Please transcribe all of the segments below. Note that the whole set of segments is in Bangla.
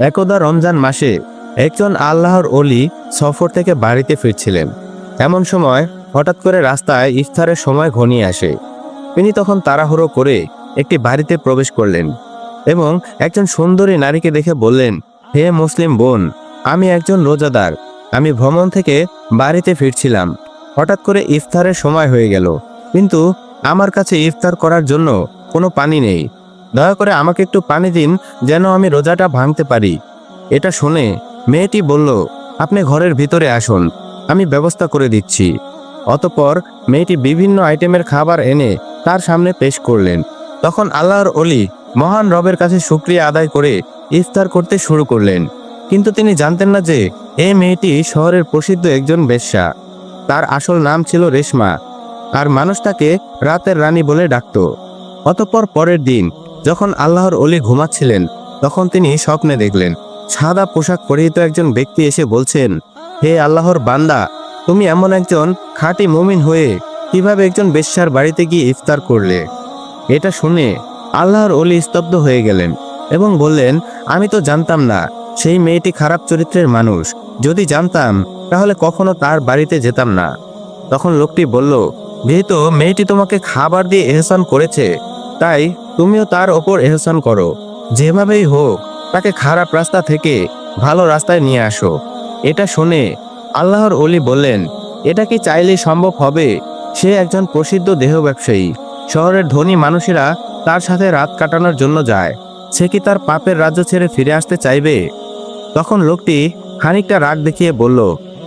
একদা রমজান মাসে একজন আল্লাহর অলি সফর থেকে বাড়িতে ফিরছিলেন। এমন সময় হঠাৎ করে রাস্তায় ইফতারের সময় ঘনিয়ে আসে। তিনি তখন তাড়াহুড়ো করে একটি বাড়িতে প্রবেশ করলেন এবং একজন সুন্দরী নারীকে দেখে বললেন, হে মুসলিম বোন, আমি একজন রোজাদার। আমি ভ্রমণ থেকে বাড়িতে ফিরছিলাম। হঠাৎ করে ইফতারের সময় হয়ে গেল। কিন্তু আমার কাছে ইফতার করার জন্য কোনো পানি নেই। দয়া করে আমাকে একটু পানি দিন যেন আমি রোজাটা ভাঙতে পারি। এটা শুনে মেয়েটি বলল, আপনি ঘরের ভিতরে আসুন, আমি ব্যবস্থা করে দিচ্ছি। অতপর মেয়েটি বিভিন্ন আইটেমের খাবার এনে তার সামনে পেশ করলেন। তখন আল্লাহর অলি মহান রবের কাছে শুক্রিয়া আদায় করে ইফতার করতে শুরু করলেন। কিন্তু তিনি জানতেন না যে এই মেয়েটি শহরের প্রসিদ্ধ একজন বেশ্যা। তার আসল নাম ছিল রেশমা, আর মানুষ তাকে রাতের রানী বলে ডাকত। অতপর পরের দিন যখন আল্লাহর অলি ঘুমাচ্ছিলেন, তখন তিনি স্বপ্নে দেখলেন। সাদা পোশাক পরিহিত একজন ব্যক্তি এসে বলছেন, হে আল্লাহর বান্দা, তুমি এমন একজন খাঁটি মুমিন হয়ে কীভাবে একজন বেশ্যার বাড়িতে গিয়ে ইফতার করলে? এটা শুনে আল্লাহর অলি স্তব্ধ হয়ে গেলেন এবং বললেন, আমি তো জানতাম না, সেই মেয়েটি খারাপ চরিত্রের মানুষ। যদি জানতাম, তাহলে কখনো তার বাড়িতে যেতাম না। তখন লোকটি বলল যেহেতু মেয়েটি তোমাকে খাবার দিয়ে এহসান করেছে। তাই তুমিও তার ওপর এহসান করো। যেভাবেই হোক, তাকে খারাপ রাস্তা থেকে ভালো রাস্তায় নিয়ে আসো। এটা শুনে আল্লাহর অলি বললেন, এটা কি চাইলেই সম্ভব হবে? সে একজন প্রসিদ্ধ দেহ ব্যবসায়ী শহরের ধনী মানুষেরা তার সাথে রাত কাটানোর জন্য যায়। সে কি তার পাপের রাজ্য ছেড়ে ফিরে আসতে চাইবে? তখন লোকটি খানিকটা রাগ দেখিয়ে বলল,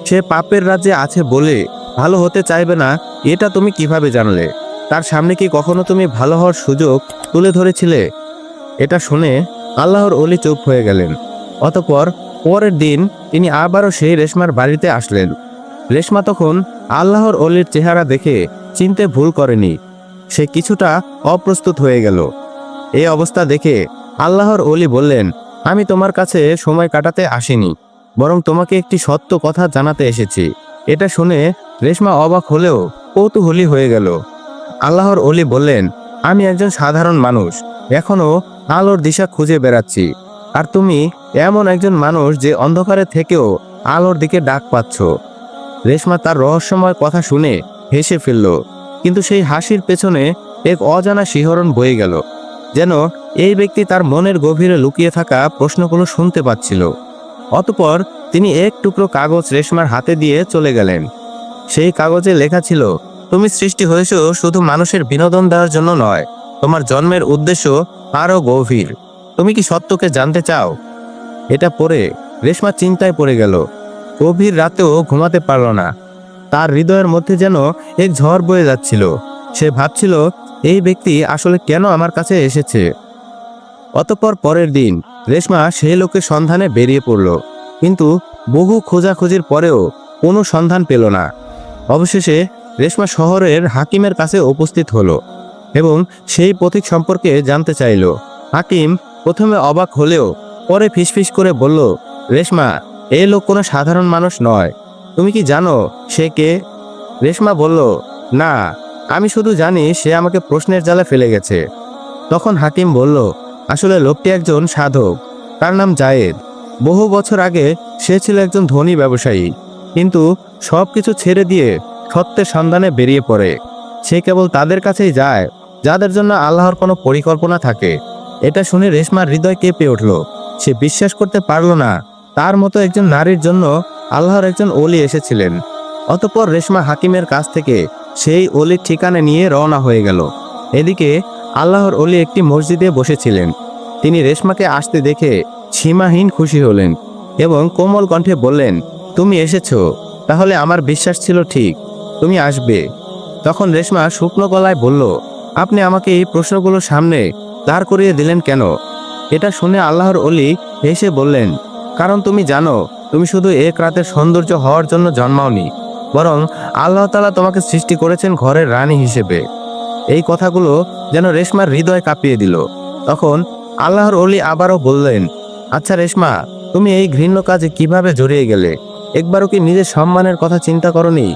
সে পাপের রাজ্যে আছে বলে ভালো হতে চাইবে না, এটা তুমি কীভাবে জানলে? তার সামনে কি কখনো তুমি ভালো হওয়ার সুযোগ তুলে ধরেছিলে? এটা শুনে আল্লাহর অলি চুপ হয়ে গেলেন। অতপর পরের দিন তিনি আবারও সেই রেশমার বাড়িতে আসলেন। রেশমা তখন আল্লাহর অলির চেহারা দেখে চিনতে ভুল করেনি। সে কিছুটা অপ্রস্তুত হয়ে গেল। এই অবস্থা দেখে আল্লাহর অলি বললেন, আমি তোমার কাছে সময় কাটাতে আসিনি, বরং তোমাকে একটি সত্য কথা জানাতে এসেছি। এটা শুনে রেশমা অবাক হলেও কৌতূহলী হয়ে গেল। আল্লাহর অলি বললেন, আমি একজন সাধারণ মানুষ। এখনও আলোর দিশা খুঁজে বেড়াচ্ছি। আর তুমি এমন একজন মানুষ যে অন্ধকারে থেকেও আলোর দিকে ডাক পাচ্ছ। রেশমা তার রহস্যময় কথা শুনে হেসে ফেলল। কিন্তু সেই হাসির পেছনে এক অজানা শিহরণ বয়ে গেল। যেন এই ব্যক্তি তার মনের গভীরে লুকিয়ে থাকা প্রশ্নগুলো শুনতে পাচ্ছিল। অতপর তিনি এক টুকরো কাগজ রেশমার হাতে দিয়ে চলে গেলেন। সেই কাগজে লেখা ছিল তুমি সৃষ্টি হয়েছ শুধু মানুষের বিনোদন দেওয়ার জন্য নয়। তোমার জন্মের উদ্দেশ্য আরও গভীর। তুমি কি সত্যকে জানতে চাও? এটা পড়ে রেশমা চিন্তায় পড়ে গেল। গভীর রাতেও ঘুমাতে পারল না। তার হৃদয়ের মধ্যে যেন এক ঝড় বয়ে যাচ্ছিল। সে ভাবছিল, এই ব্যক্তি আসলে কেন আমার কাছে এসেছে? অতঃপর পরের দিন রেশমা সেই লোকের সন্ধানে বেরিয়ে পড়ল। কিন্তু বহু খোঁজাখুঁজির পরেও কোনো সন্ধান পেল না। অবশেষে রেশমা শহরের হাকিমের কাছে উপস্থিত হলো এবং সেই পথিক সম্পর্কে জানতে চাইল। হাকিম প্রথমে অবাক হলেও পরে ফিসফিস করে বলল, রেশমা এই লোক কোনো সাধারণ মানুষ নয়। তুমি কি জানো সে কে? রেশমা বলল, না, আমি শুধু জানি সে আমাকে প্রশ্নের জালে ফেলে গেছে। তখন হাকিম বলল, আসলে লোকটি একজন সাধক। তার নাম জায়েদ। বহু বছর আগে সে ছিল একজন ধনী ব্যবসায়ী। কিন্তু সব কিছু ছেড়ে দিয়ে সত্যের সন্ধানে বেরিয়ে পড়ে। সে কেবল তাদের কাছেই যায়, যাদের জন্য আল্লাহর কোনো পরিকল্পনা থাকে। এটা শুনে রেশমার হৃদয় কেঁপে উঠল। সে বিশ্বাস করতে পারল না, তার মতো একজন নারীর জন্য আল্লাহর একজন অলি এসেছিলেন। অতপর রেশমা হাকিমের কাছ থেকে সেই অলির ঠিকানা নিয়ে রওনা হয়ে গেল। এদিকে আল্লাহর অলি একটি মসজিদে বসেছিলেন। তিনি রেশমাকে আসতে দেখে সীমাহীন খুশি হলেন এবং কোমল কণ্ঠে বললেন, তুমি এসেছ, তাহলে আমার বিশ্বাস ছিল ঠিক। তুমি আসবে। তখন রেশমা শুকনো গলায় বলল, আপনি আমাকে এই প্রশ্নগুলোর সামনে দাঁড় করিয়ে দিলেন কেন? এটা শুনে আল্লাহর অলি হেসে বললেন, কারণ তুমি জানো, তুমি শুধু এক রাতের সৌন্দর্য হওয়ার জন্য জন্মাওনি, বরং আল্লাহ তালা তোমাকে সৃষ্টি করেছেন ঘরের রানী হিসেবে। এই কথাগুলো যেন রেশমার হৃদয় কাঁপিয়ে দিল। তখন আল্লাহর অলি আবারও বললেন আচ্ছা রেশমা, তুমি এই ঘৃণ্য কাজে কীভাবে জড়িয়ে গেলে? একবারও কি নিজের সম্মানের কথা চিন্তা করনি?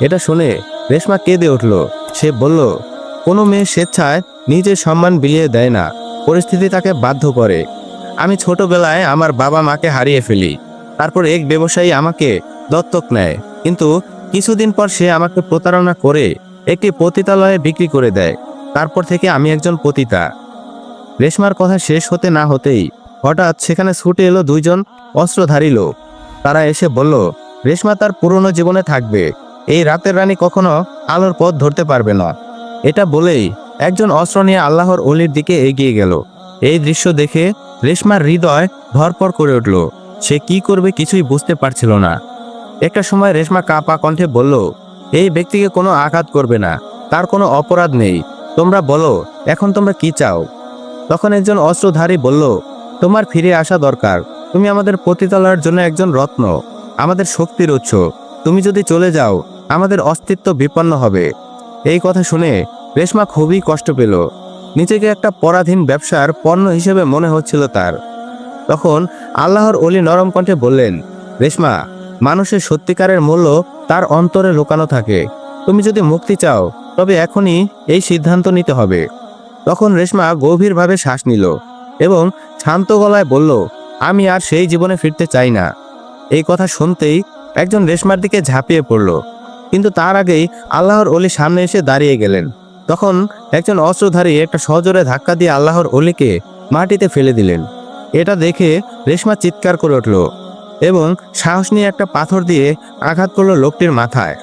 এটা শুনে রেশমা কেঁদে উঠল। সে বলল, কোনো মেয়ে স্বেচ্ছায় নিজের সম্মান বিলিয়ে দেয় না। পরিস্থিতি তাকে বাধ্য করে। আমি ছোটবেলায় আমার বাবা মাকে হারিয়ে ফেলি। তারপর এক ব্যবসায়ী আমাকে দত্তক নেয়। কিন্তু কিছুদিন পর সে আমাকে প্রতারণা করে একটি পতিতালয়ে বিক্রি করে দেয়। তারপর থেকে আমি একজন পতিতা। রেশমার কথা শেষ হতে না হতেই হঠাৎ সেখানে ছুটে এলো দুইজন অস্ত্রধারী লোক। তারা এসে বলল, রেশমা তার পুরনো জীবনে থাকবে। এই রাতের রানী কখনো আলোর পথ ধরতে পারবে না। এটা বলেই একজন অস্ত্র নিয়ে আল্লাহর অলির দিকে এগিয়ে গেল। এই দৃশ্য দেখে রেশমার হৃদয় ধরপড় করে উঠল। সে কি করবে কিছুই বুঝতে পারছিল না। একটা সময় রেশমা কাপা কণ্ঠে বলল, এই ব্যক্তিকে কোনো আঘাত করবে না। তার কোনো অপরাধ নেই। তোমরা বলো, এখন তোমরা কি চাও? তখন একজন অস্ত্রধারী বলল, তোমার ফিরে আসা দরকার। তুমি আমাদের পতিতালয়ের জন্য একজন রত্ন। আমাদের শক্তির উৎস। তুমি যদি চলে যাও আমাদের অস্তিত্ব বিপন্ন হবে। এই কথা শুনে রেশমা খুবই কষ্ট পেল। নিজেকে একটা পরাধীন ব্যবসার পণ্য হিসেবে মনে হচ্ছিল তার। তখন আল্লাহর অলি নরম কণ্ঠে বললেন, রেশমা, মানুষের সত্যিকারের মূল্য তার অন্তরে লুকানো থাকে। তুমি যদি মুক্তি চাও, তবে এখনই এই সিদ্ধান্ত নিতে হবে। তখন রেশমা গভীরভাবে শ্বাস নিল এবং শান্ত গলায় বলল, আমি আর সেই জীবনে ফিরতে চাই না। এই কথা শুনতেই একজন রেশমার দিকে ঝাঁপিয়ে পড়ল। কিন্তু তার আগেই আল্লাহর অলি সামনে এসে দাঁড়িয়ে গেলেন। তখন একজন অস্ত্রধারী একটা সজোরে ধাক্কা দিয়ে আল্লাহর অলিকে মাটিতে ফেলে দিলেন। এটা দেখে রেশমা চিৎকার করে উঠল এবং সাহস নিয়ে একটা পাথর দিয়ে আঘাত করল লোকটির মাথায়।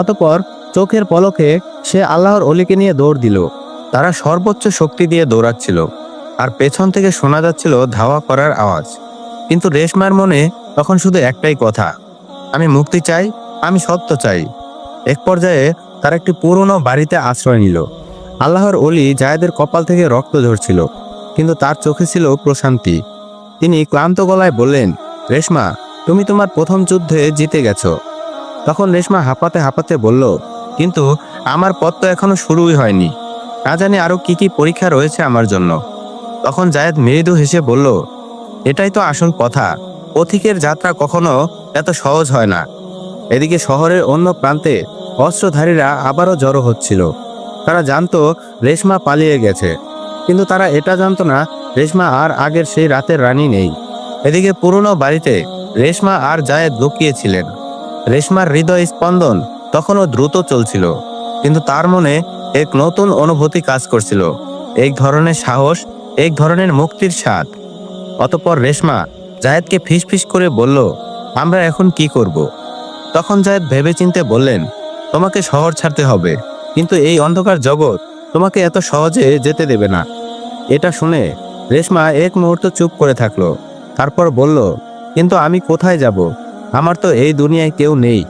অতপর চোখের পলকে সে আল্লাহর অলিকে নিয়ে দৌড় দিল। তারা সর্বোচ্চ শক্তি দিয়ে দৌড়াচ্ছিল আর পেছন থেকে শোনা যাচ্ছিল ধাওয়া করার আওয়াজ। কিন্তু রেশমার মনে তখন শুধু একটাই কথা, আমি মুক্তি চাই, আমি সত্য চাই। এক পর্যায়ে তার একটি পুরনো বাড়িতে আশ্রয় নিল। আল্লাহর অলি জায়েদের কপাল থেকে রক্ত ঝরছিল, কিন্তু তার চোখে ছিল প্রশান্তি। তিনি ক্লান্ত গলায় বললেন, রেশমা, তুমি তোমার প্রথম যুদ্ধে জিতে গেছো। তখন রেশমা হাঁপাতে হাঁপাতে বলল, কিন্তু আমার পথ তো এখনও শুরুই হয়নি। না জানি আরও কি কি পরীক্ষা রয়েছে আমার জন্য। তখন জায়েদ মৃদু হেসে বলল, এটাই তো আসল কথা। পথিকের যাত্রা কখনো এত সহজ হয় না। এদিকে শহরের অন্য প্রান্তে অস্ত্রধারীরা আবারও জড়ো হচ্ছিল। তারা জানতো রেশমা পালিয়ে গেছে। কিন্তু তারা এটা জানতো না, রেশমা আর আগের সেই রাতের রানী নেই। এদিকে পুরনো বাড়িতে রেশমা আর জায়েদ লুকিয়েছিলেন। রেশমার হৃদয় স্পন্দন তখনও দ্রুত চলছিল। কিন্তু তার মনে এক নতুন অনুভূতি কাজ করছিল। এক ধরনের সাহস, এক ধরনের মুক্তির স্বাদ। অতপর রেশমা জায়েদকে ফিসফিস করে বলল, আমরা এখন কি করব। তখন জায়েদ ভেবেচিন্তে বললেন তোমাকে শহর ছাড়তে হবে। কিন্তু এই অন্ধকার জগৎ তোমাকে এত সহজে যেতে দেবে না। এটা শুনে রেশমা এক মুহূর্ত চুপ করে থাকল। তারপর বলল, কিন্তু আমি কোথায় যাব? আমার তো এই দুনিয়ায় কেউ নেই।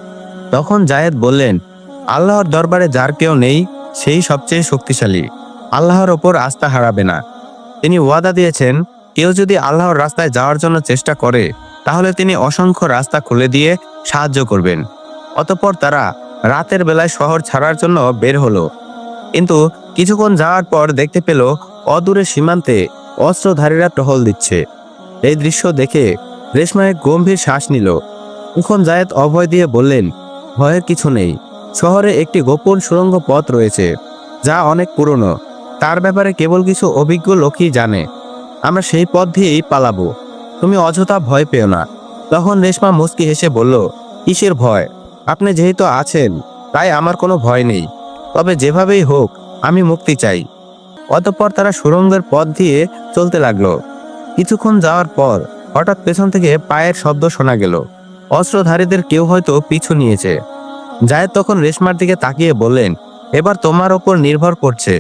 তখন জায়েদ বললেন, আল্লাহর দরবারে যার কেউ নেই, সেই সবচেয়ে শক্তিশালী। আল্লাহর ওপর আস্থা হারাবে না। তিনি ওয়াদা দিয়েছেন, কেউ যদি আল্লাহর রাস্তায় যাওয়ার জন্য চেষ্টা করে, তাহলে তিনি অসংখ্য রাস্তা খুলে দিয়ে সাহায্য করবেন। অতঃপর তারা রাতের বেলায় শহর ছাড়ার জন্য বের হলো। কিন্তু কিছুক্ষণ যাওয়ার পর দেখতে পেল অদূরে সীমান্তে অস্ত্রধারীরা টহল দিচ্ছে। এই দৃশ্য দেখে রেশমা এক গম্ভীর শ্বাস নিল। তখন জায়েদ অভয় দিয়ে বললেন, ভয়ের কিছু নেই। শহরে একটি গোপন সুড়ঙ্গ পথ রয়েছে, যা অনেক পুরনো। তার ব্যাপারে কেবল কিছু অভিজ্ঞ লোকই জানে। আমরা সেই পথ দিয়েই পালাবো। তুমি অযথা ভয় পেও না। তখন রেশমা মুচকি হেসে বলল, কিসের ভয়? আপনি যেহেতু আছেন, তাই আমার কোনো ভয় নেই। তবে যেভাবেই হোক, আমি মুক্তি চাই। অতঃপর তারা সুরঙ্গের পথ দিয়ে চলতে লাগল। কিছুক্ষণ যাওয়ার পর, হঠাৎ পেছন থেকে পায়ের শব্দ শোনা গেল। অস্ত্রধারীদের কেউ হয়তো পিছু নিয়েছে। জায়েদ তখন রেশমার দিকে তাকিয়ে বললেন, এবার তোমার ওপর নির্ভর করছে।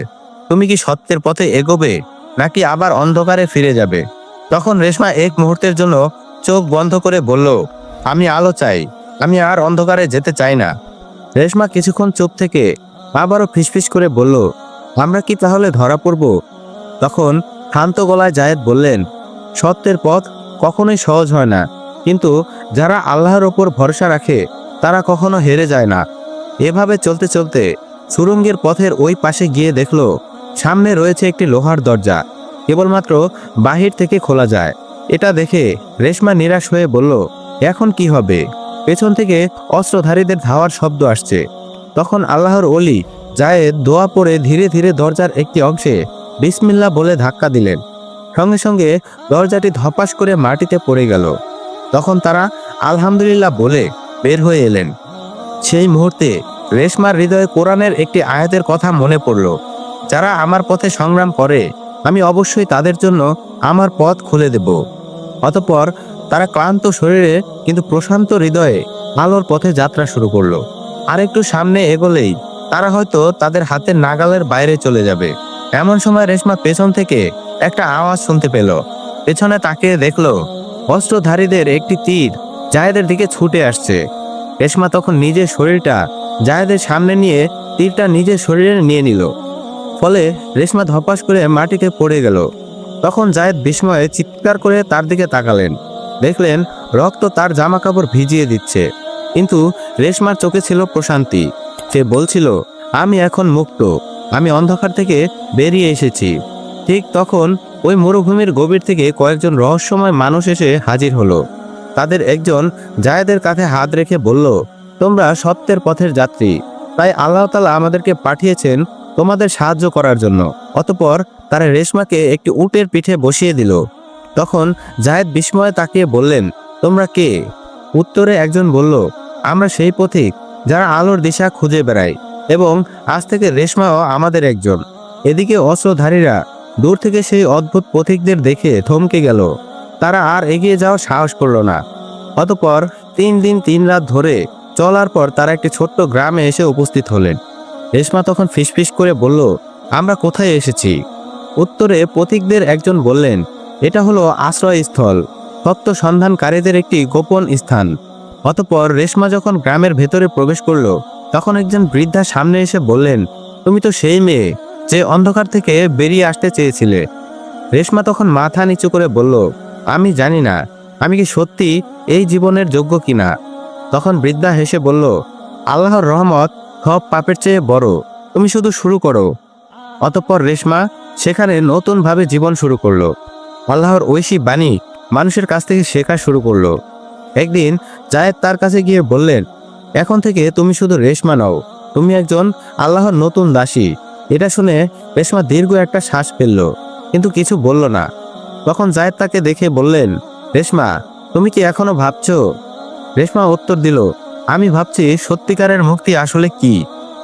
তুমি কি সত্যের পথে এগোবে, নাকি আবার অন্ধকারে ফিরে যাবে? তখন রেশমা এক মুহূর্তের জন্য চোখ বন্ধ করে বলল, আমি আলো চাই। আমি আর অন্ধকারে যেতে চাই না। রেশমা কিছুক্ষণ চুপ থেকে আবারও ফিসফিস করে বলল, আমরা কি তাহলে ধরা পড়ব? তখন শান্ত গলায় জায়েদ বললেন, সত্যের পথ কখনোই সহজ হয় না। কিন্তু যারা আল্লাহর ওপর ভরসা রাখে, তারা কখনো হেরে যায় না। এভাবে চলতে চলতে সুরঙ্গের পথের ওই পাশে গিয়ে দেখল, সামনে রয়েছে একটি লোহার দরজা, কেবলমাত্র বাহির থেকে খোলা যায়। এটা দেখে রেশমা নিরাশ হয়ে বলল, এখন কি হবে? পেছন থেকে অস্ত্রধারীদের ধাওয়ার শব্দ আসছে। তখন আল্লাহর অলি জায়েদ দোয়া পড়ে ধীরে ধীরে দরজার একটি অংশে বিসমিল্লা বলে ধাক্কা দিলেন। সঙ্গে সঙ্গে দরজাটি ধপাস করে মাটিতে পড়ে গেল। তখন তারা আলহামদুলিল্লাহ বলে বের হয়ে এলেন। সেই মুহূর্তে রেশমার হৃদয়ে কোরআনের একটি আয়াতের কথা মনে পড়ল। যারা আমার পথে সংগ্রাম করে, আমি অবশ্যই তাদের জন্য আমার পথ খুলে দেব। অতঃপর তারা ক্লান্ত শরীরে কিন্তু প্রশান্ত হৃদয়ে আলোর পথে যাত্রা শুরু করল। আর একটু সামনে এগোলেই তারা হয়তো তাদের হাতের নাগালের বাইরে চলে যাবে। এমন সময় রেশমা পেছন থেকে একটা আওয়াজ শুনতে পেল। পেছনে তাকিয়ে দেখল, অস্ত্রধারীদের একটি তীর জায়েদের দিকে ছুটে আসছে। রেশমা তখন নিজের শরীরটা জায়েদের সামনে নিয়ে তীরটা নিজের শরীরে নিয়ে নিল। ফলে রেশমা ধপাস করে মাটিতে পড়ে গেল। তখন জায়েদ বিস্ময়ে চিৎকার করে তার দিকে তাকালেন। দেখলেন রক্ত তার জামা কাপড় ভিজিয়ে দিচ্ছে। কিন্তু রেশমার চোখে ছিল প্রশান্তি। সে বলছিল, আমি এখন মুক্ত। আমি অন্ধকার থেকে বেরিয়ে এসেছি। ঠিক তখন ওই মরুভূমির গভীর থেকে কয়েকজন রহস্যময় মানুষ এসে হাজির হলো। তাদের একজন জায়েদের কাঁধে হাত রেখে বলল, তোমরা সত্যের পথের যাত্রী। তাই আল্লাহ তালা আমাদেরকে পাঠিয়েছেন তোমাদের সাহায্য করার জন্য। অতপর তারা রেশমাকে একটি উটের পিঠে বসিয়ে দিল। তখন জায়েদ বিস্ময়ে তাকিয়ে বললেন, তোমরা কে? উত্তরে একজন বলল, আমরা সেই পথিক যারা আলোর দিশা খুঁজে বেড়ায় এবং আজ থেকে রেশমাও আমাদের একজন। এদিকে অস্ত্রধারীরা দূর থেকে সেই অদ্ভুত পথিকদের দেখে থমকে গেল। তারা আর এগিয়ে যাওয়ার সাহস করল না। অতপর তিন দিন তিন রাত ধরে চলার পর তারা একটি ছোট্ট গ্রামে এসে উপস্থিত হলেন। রেশমা তখন ফিসফিস করে বলল, আমরা কোথায় এসেছি? উত্তরে পথিকদের একজন বললেন এটা হলো আশ্রয়স্থল সত্য সন্ধানকারীদের একটি গোপন স্থান। অতপর রেশমা যখন গ্রামের ভেতরে প্রবেশ করল, তখন একজন বৃদ্ধা সামনে এসে বললেন, তুমি তো সেই মেয়ে যে অন্ধকার থেকে বেরিয়ে আসতে চেয়েছিলে। রেশমা তখন মাথা নিচু করে বলল, আমি জানি না, আমি কি সত্যি এই জীবনের যোগ্য কিনা? তখন বৃদ্ধা হেসে বলল, আল্লাহর রহমত সব পাপের চেয়ে বড়, তুমি শুধু শুরু করো। অতঃপর রেশমা সেখানে নতুনভাবে জীবন শুরু করল। আল্লাহর ঐশী বাণী মানুষের কাছ থেকে শেখা শুরু করল। একদিন জায়েদ তার কাছে গিয়ে বললেন, এখন থেকে তুমি শুধু রেশমা নও। তুমি একজন আল্লাহর নতুন দাসী। এটা শুনে রেশমা দীর্ঘ একটা শ্বাস ফেলল, কিন্তু কিছু বলল না। তখন জায়েদ তাকে দেখে বললেন, রেশমা, তুমি কি এখনও ভাবছ? রেশমা উত্তর দিল, আমি ভাবছি সত্যিকারের মুক্তি আসলে কি?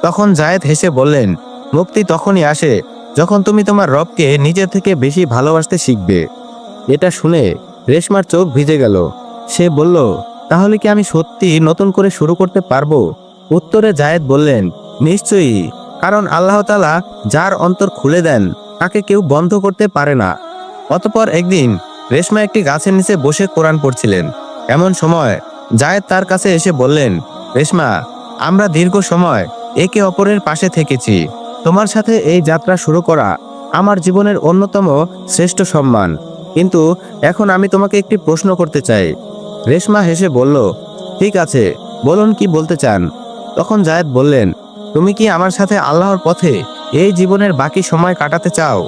তখন জায়েদ হেসে বললেন, মুক্তি তখনই আসে যখন তুমি তোমার রবকে নিজের থেকে বেশি ভালোবাসতে শিখবে। এটা শুনে রেশমার চোখ ভিজে গেল। সে বলল, তাহলে কি আমি সত্যি নতুন করে শুরু করতে পারব? উত্তরে জায়েদ বললেন, নিশ্চয়ই। কারণ আল্লাহ তালা যার অন্তর খুলে দেন, তাকে কেউ বন্ধ করতে পারে না। অতপর একদিন রেশমা একটি গাছের নিচে বসে কোরআন পড়ছিলেন। এমন সময় জায়েদ তার কাছে এসে বললেন, রেশমা, আমরা দীর্ঘ সময় একে অপরের পাশে থেকেছি। তোমার সাথে এই যাত্রা শুরু করা আমার জীবনের অন্যতম শ্রেষ্ঠ সম্মান। কিন্তু এখন আমি তোমাকে একটি প্রশ্ন করতে চাই। রেশমা হেসে বলল, ঠিক আছে, বলুন কি বলতে চান? তখন জায়েদ বললেন, তুমি কি আমার সাথে আল্লাহর পথে এই জীবনের বাকি সময় কাটাতে চাও?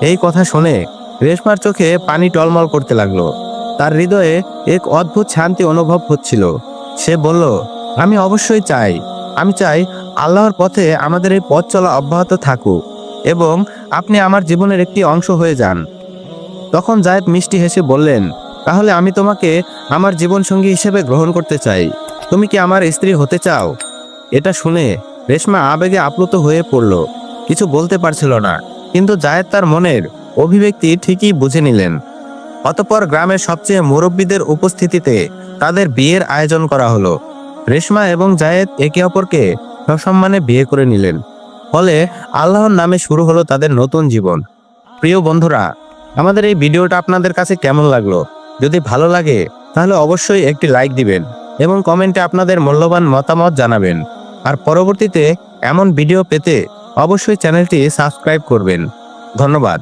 এই কথা শুনে রেশমার চোখে পানি টলমল করতে লাগল। তার হৃদয়ে এক অদ্ভুত শান্তি অনুভব হচ্ছিল। সে বলল, আমি অবশ্যই চাই। আমি চাই আল্লাহর পথে আমাদের এই পথ চলা অব্যাহত থাকুক এবং আপনি আমার জীবনের একটি অংশ হয়ে যান। তখন জায়েদ মিষ্টি হেসে বললেন, তাহলে আমি তোমাকে আমার জীবনসঙ্গী হিসেবে গ্রহণ করতে চাই। তুমি কি আমার স্ত্রী হতে চাও? এটা শুনে রেশমা আবেগে আপ্লুত হয়ে পড়ল। কিছু বলতে পারছিল না, কিন্তু জায়েদ তার মনের অভিব্যক্তি ঠিকই বুঝে নিলেন। অতপর গ্রামের সবচেয়ে মুরব্বীদের উপস্থিতিতে তাদের বিয়ের আয়োজন করা হলো। রেশমা এবং জায়েদ একে অপরকে সসম্মানে বিয়ে করে নিলেন। ফলে আল্লাহর নামে শুরু হলো তাদের নতুন জীবন। প্রিয় বন্ধুরা, আমাদের এই ভিডিওটা আপনাদের কাছে কেমন লাগল? যদি ভালো লাগে, তাহলে অবশ্যই একটি লাইক দিবেন এবং কমেন্টে আপনাদের মূল্যবান মতামত জানাবেন। আর পরবর্তীতে এমন ভিডিও পেতে অবশ্যই চ্যানেলটি সাবস্ক্রাইব করবেন। ধন্যবাদ।